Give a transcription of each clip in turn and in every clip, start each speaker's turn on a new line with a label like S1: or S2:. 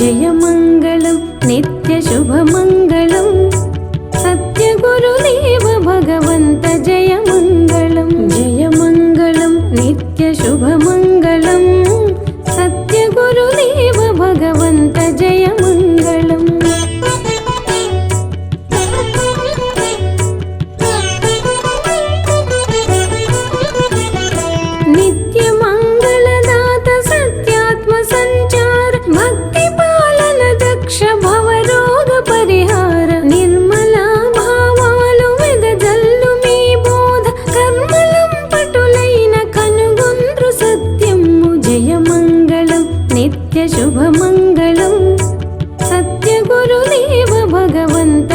S1: ജയമംഗളം നിത്യ ശുഭമംഗളം സത്യഗുരുദേവ ഭഗവന്ത ജയമംഗളം. ജയമംഗളം നിത്യ ശുഭമംഗളം భగవంత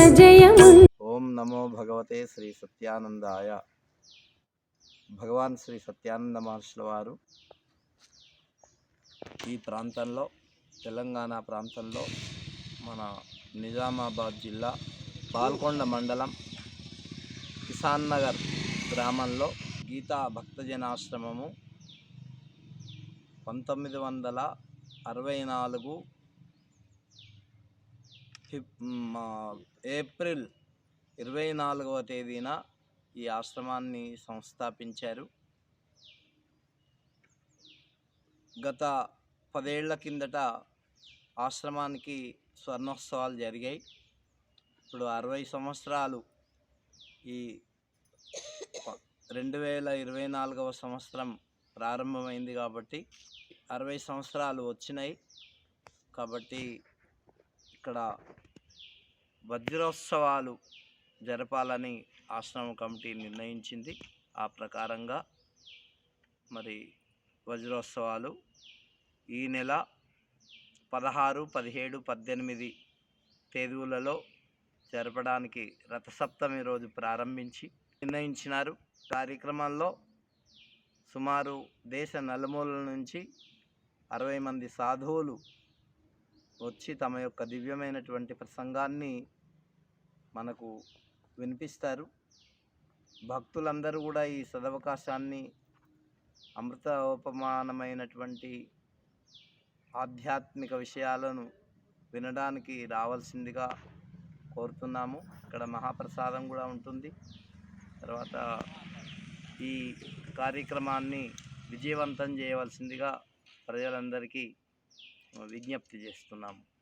S2: ఓం నమో భగవతే శ్రీ సత్యానందాయ. భగవాన్ శ్రీ సత్యానంద మహర్షుల వారు ఈ ప్రాంతంలో తెలంగాణ ప్రాంతంలో మన నిజామాబాద్ జిల్లా పాల్కొండ మండలం కిసాన్ నగర్ గ్రామంలో గీతా భక్తజనాశ్రమము పంతొమ్మిది వందల అరవై నాలుగు ఏప్రిల్ ఇరవై నాలుగవ తేదీన ఈ ఆశ్రమాన్ని సంస్థాపించారు. గత పదేళ్ళ కిందట ఆశ్రమానికి స్వర్ణోత్సవాలు జరిగాయి. ఇప్పుడు అరవై సంవత్సరాలు ఈ రెండు వేల ఇరవై నాలుగవ సంవత్సరం ప్రారంభమైంది కాబట్టి అరవై సంవత్సరాలు వచ్చినాయి. కాబట్టి ఇక్కడ వజ్రోత్సవాలు జరపాలని ఆశ్రమ కమిటీ నిర్ణయించింది. ఆ ప్రకారంగా మరి వజ్రోత్సవాలు ఈ నెల పదహారు పదిహేడు పద్దెనిమిది తేదీలలో జరపడానికి రథసప్తమి రోజు ప్రారంభించి నిర్ణయించినారు. కార్యక్రమంలో సుమారు దేశ నలుమూలల నుంచి అరవై మంది సాధువులు వచ్చి తమ యొక్క దివ్యమైనటువంటి ప్రసంగాన్ని మనకు వినిపిస్తారు. భక్తులందరూ కూడా ఈ సదవకాశాన్ని అమృతోపమానమైనటువంటి ఆధ్యాత్మిక విషయాలను వినడానికి రావాల్సిందిగా కోరుతున్నాము. ఇక్కడ మహాప్రసాదం కూడా ఉంటుంది. తర్వాత ఈ కార్యక్రమాన్ని విజయవంతం చేయవలసిందిగా ప్రజలందరికీ విజ్ఞప్తి చేస్తున్నాము.